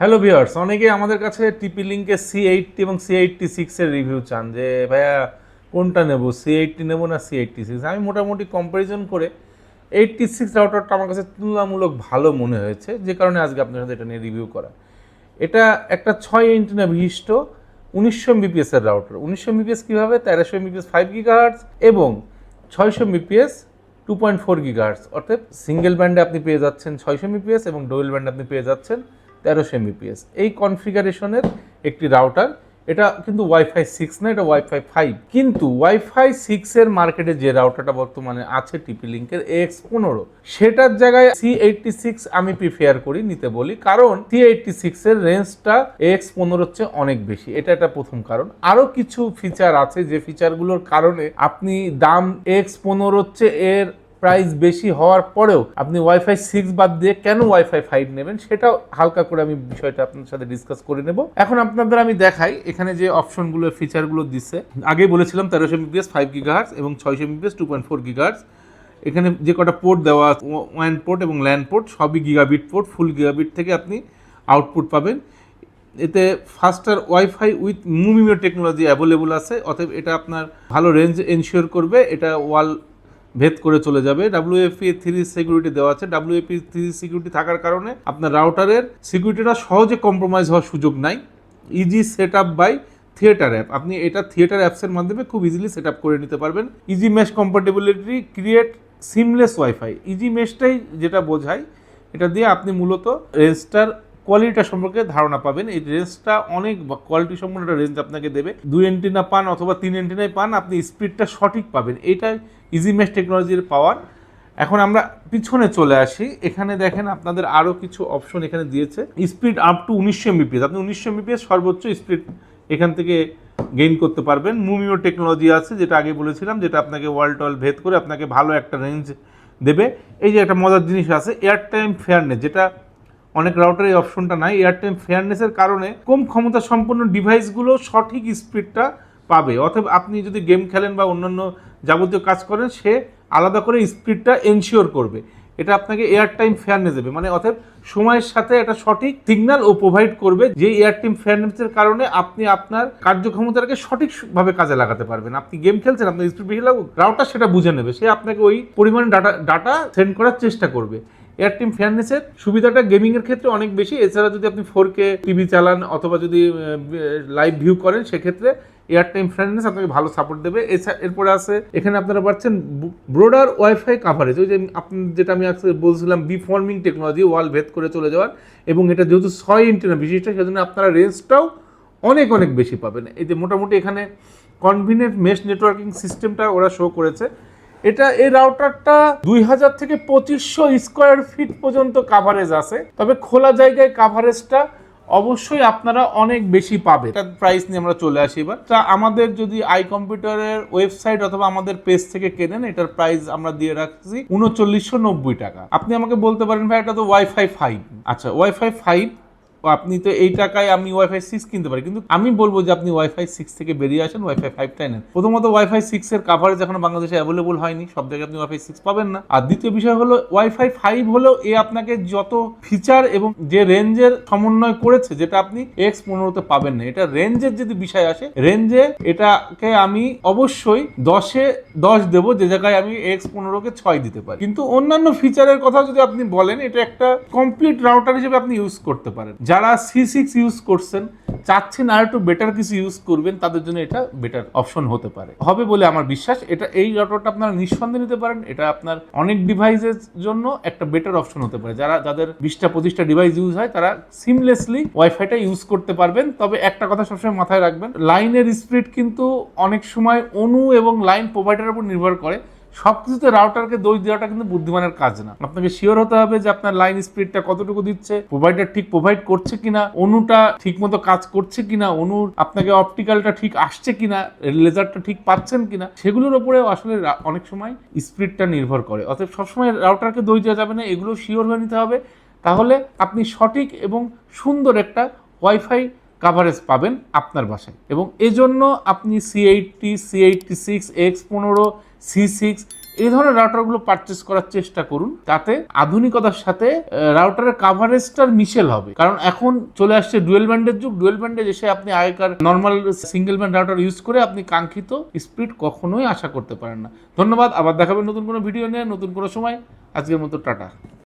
Hello viewers অনেকে আমাদের কাছে টিপি লিঙ্কের সি এইটটি এবং সি এইটটি সিক্সের রিভিউ চান যে, ভাইয়া, কোনটা নেব? সি এইটটি নেব না সি এইটটি সিক্স আমি মোটামুটি কম্পারিজন করে এইটটি সিক্স রাউটারটা আমার কাছে তুলনামূলক ভালো মনে হয়েছে, যে কারণে আজকে আপনার সাথে এটা নিয়ে রিভিউ করা। এটা একটা ছয় ইঞ্চিনা বিশিষ্ট উনিশশো এর রাউটার উনিশশো এমবিপিএস কীভাবে? তেরোশো এমবিপিএস ফাইভ গিগাহার্টস এবং ছয়শো Mbps two point four gigahertz অর্থাৎ সিঙ্গেল ব্যান্ডে আপনি পেয়ে যাচ্ছেন ছয়শো এমবিপিএস এবং ডোয়েল ব্যান্ডে আপনি পেয়ে যাচ্ছেন তেরোশো এমবিপিএস এই কনফিগারেশনের একটি রাউটার এটা কিন্তু ওয়াইফাই সিক্স না, এটা ওয়াইফাই ফাইভ কিন্তু ওয়াইফাই সিক্সের মার্কেটে যে রাউটারটা বর্তমানে আছে টিপি লিঙ্কের এক্স পনেরো, সেটার জায়গায় সি এইটটি সিক্স আমি প্রিফেয়ার করি, নিতে বলি। কারণ সি এইটটি সিক্সের রেঞ্জটা এক্স পনেরো হচ্ছে অনেক বেশি। এটা একটা প্রথম কারণ। আরও কিছু ফিচার আছে যে ফিচারগুলোর কারণে আপনি দাম এক্স পনেরো হচ্ছে এর প্রাইস বেশি হওয়ার পরেও আপনি ওয়াইফাই সিক্স বাদ দিয়ে কেন ওয়াইফাই ফাইভ নেবেন সেটাও হালকা করে আমি বিষয়টা আপনার সাথে ডিসকাস করে নেব। এখন আপনাদের আমি দেখাই এখানে যে অপশনগুলো ফিচারগুলো দিচ্ছে আগেই বলেছিলাম তেরোশো এমবিপিএস ফাইভ গিগাহার্স এবং ছয়শো Mbps two point four gigahertz এখানে যে কটা পোর্ট দেওয়া ওয়ান পোর্ট এবং ল্যান্ড পোর্ট সবই গিগাবিট পোর্ট ফুল গিগাবিট থেকে আপনি আউটপুট পাবেন। এতে faster WiFi with MU MIMO technology available আছে, অতএব এটা আপনার ভালো রেঞ্জ এনশিওর করবে। এটা ওয়াল ভেদ করে চলে যাবে। ডাব্লিউএফপি থ্রি সিকিউরিটি দেওয়া আছে। ডাব্লিউএফপি থ্রি সিকিউরিটি থাকার কারণে আপনার রাউটারের সিকিউরিটিটা সহজে কম্প্রোমাইজ হওয়ার সুযোগ নাই। Easy set up by Tether app আপনি এটা থিয়েটার অ্যাপসের মাধ্যমে খুব ইজিলি সেট আপ করে নিতে পারবেন। Easy mesh compatibility create seamless WiFi easy মেশটাই যেটা বোঝায়, এটা দিয়ে আপনি মূলত রেঞ্জটার কোয়ালিটিটা সম্পর্কে ধারণা পাবেন। এই রেঞ্জটা অনেক কোয়ালিটি সম্পন্ন একটা রেঞ্জ আপনাকে দেবে। দুই এন্টিনা পান অথবা তিন এন্টিনায় পান, আপনি স্পিডটা সঠিক পাবেন। এটাই ইজি মেশ টেকনোলজির পাওয়ার এখন আমরা পিছনে চলে আসি। এখানে দেখেন আপনাদের আরও কিছু অপশন এখানে দিয়েছে। স্পিড আপ টু উনিশশো এমবিপিএস আপনি উনিশশো এমবিপিএস সর্বোচ্চ স্পিড এখান থেকে গেইন করতে পারবেন। মুমিও টেকনোলজি আছে, যেটা আগে বলেছিলাম, যেটা আপনাকে ওয়াল টল ভেদ করে আপনাকে ভালো একটা রেঞ্জ দেবে। এই যে একটা মজার জিনিস আছে এয়ার টাইম ফেয়ারনেস যেটা অনেক রাউটার এই অপশনটা নাই। এয়ার টাইম ফেয়ারনেসের কারণে কম ক্ষমতা সম্পন্ন ডিভাইসগুলো সঠিক স্পিডটা পাবে। অথবা আপনি যদি গেম খেলেন বা অন্যান্য যাবতীয় কাজ করেন, সে আলাদা করে স্পিডটা এনশিওর করবে। এটা আপনাকে এয়ার টাইম ফেয়ারনেস দেবে। মানে অতএব সময়ের সাথে একটা সঠিক সিগন্যাল ও প্রোভাইড করবে যে এয়ার টাইম ফেয়ারনেসের কারণে আপনি আপনার কার্যক্ষমতাটাকে সঠিকভাবে কাজে লাগাতে পারবেন। আপনি গেম খেলছেন, আপনার স্পিড বেশি লাগুক রাউটার সেটা বুঝে নেবে। সে আপনাকে ওই পরিমাণে ডাটা ডাটা সেন্ড করার চেষ্টা করবে। এয়ার টিম ফেয়ারনেসের সুবিধাটা গেমিংয়ের ক্ষেত্রে অনেক বেশি। এছাড়া যদি আপনি ফোর কে টিভি চালান অথবা যদি লাইভ ভিউ করেন, সেক্ষেত্রে এয়ার টাইম ফ্রেন্ডনেস আপনাকে ভালো সাপোর্ট দেবে। এছাড়া এরপরে আছে, এখানে আপনারা পাচ্ছেন ব্রোডার ওয়াইফাই কাভারেজ ওই যে আপনি, যেটা আমি আজকে বলছিলাম বিফর্মিং টেকনোলজি ওয়াল ভেদ করে চলে যাওয়ার। এবং এটা যেহেতু ছয় ইন্টেনা বিশিষ্ট, সেজন্য আপনারা রেঞ্জটাও অনেক অনেক বেশি পাবেন। এই যে মোটামুটি এখানে কনভিনিয়েন্ট মেশ নেটওয়ার্কিং সিস্টেমটা ওরা শো করেছে। এটা এই রাউটারটা দুই হাজার থেকে পঁচিশশো স্কোয়ার ফিট পর্যন্ত কাভারেজ আছে। তবে খোলা জায়গায় কাভারেজটা অবশ্যই আপনারা অনেক বেশি পাবে তার প্রাইস নিয়ে আমরা চলে আসি এবার। তা আমাদের যদি আই কম্পিউটারের ওয়েবসাইট অথবা আমাদের পেজ থেকে কেনেন, এটার প্রাইস আমরা দিয়ে রাখছি উনচল্লিশশো নব্বই টাকা। আপনি আমাকে বলতে পারেন, ভাই, এটা তো ওয়াইফাই ফাইভ আচ্ছা ওয়াইফাই ফাইভ আপনি তো এই টাকায় আমি ওয়াইফাই সিক্স কিনতে পারি কিন্তু আমি বলব যে আপনি ওয়াইফাই সিক্স থেকে বেরিয়ে আসেন ওয়াইফাই ফাইভটাই নেন। প্রথমত ওয়াইফাই সিক্স এর কাভারেজ এখনও বাংলাদেশে অ্যাভেলেবল হয়নি, সব জায়গায় আপনি ওয়াইফাই সিক্স পাবেন না। আর দ্বিতীয় বিষয় হলো ওয়াইফাই ফাইভ হলেও এ আপনাকে যত ফিচার এবং যে রেঞ্জের সমন্বয় করেছে, যেটা আপনি এক্স পনেরোতে পাবেন না, এটা রেঞ্জের যদি বিষয় আসে রেঞ্জে এটাকে আমি অবশ্যই দশে দশ দেবো, যে জায়গায় আমি এক্স পনেরোকে ছয় দিতে পারি। কিন্তু অন্যান্য ফিচারের কথা যদি আপনি বলেন, এটা একটা কমপ্লিট রাউটার হিসেবে আপনি ইউজ করতে পারেন। যারা সি সিক্স ইউজ করছেন, চাচ্ছেন আর একটু বেটার কিছু ইউজ করবেন, তাদের জন্য এটা বেটার অপশন হতে পারে। হবে বলে আমার বিশ্বাস, এটা এই রাউটারটা আপনারা নিঃসন্দেহে নিতে পারেন, এটা আপনার অনেক ডিভাইসের জন্য একটা বেটার অপশন হতে পারে। যারা, যাদের বিশটা, পঁচিশটা ডিভাইস ইউজ হয়, তারা সিমলেসলি ওয়াইফাইটা ইউজ করতে পারবেন। তবে একটা কথা সবসময় মাথায় রাখবেন লাইনের স্পিড কিন্তু অনেক সময় অনু এবং লাইন প্রোভাইডারের উপর নির্ভর করে। সব কিছুতে রাউটারকে দোষ দেওয়াটা কিন্তু বুদ্ধিমানের কাজ না। আপনাকে শিওর হতে হবে যে আপনার লাইন স্পিডটা কতটুকু দিচ্ছে প্রোভাইডার ঠিক প্রোভাইড করছে কিনা, অনুটা ঠিক মতো কাজ করছে কিনা অনুর আপনাকে অপটিক্যালটা ঠিক আসছে কিনা লেজারটা ঠিক পাচ্ছেন কিনা, সেগুলোর উপরে আসলে অনেক সময় স্পিডটা নির্ভর করে। অতএব সবসময় রাউটারকে দোষ দেওয়া যাবে না, এগুলো শিওর হয়ে নিতে হবে। তাহলে আপনি সঠিক এবং সুন্দর একটা ওয়াইফাই কাভারেজ পাবেন আপনার বাসায়। এবং এজন্য আপনি C eighty C eighty six X পনেরো সি সিক্স এই ধরনের রাউটারগুলো পারচেস করার চেষ্টা করুন। তাতে আধুনিকতার সাথে রাউটারের কাভারেজটার মিশেল হবে। কারণ এখন চলে আসছে ডুয়েল ব্যান্ডের যুগ। ডুয়েল ব্যান্ডে এসে আপনি আগেকার normal single band router use করে আপনি কাঙ্ক্ষিত স্পিড কখনোই আশা করতে পারেন না। ধন্যবাদ। আবার দেখাবেন নতুন কোনো ভিডিও নিয়ে, নতুন কোনো সময়। আজকের মতো টাটা।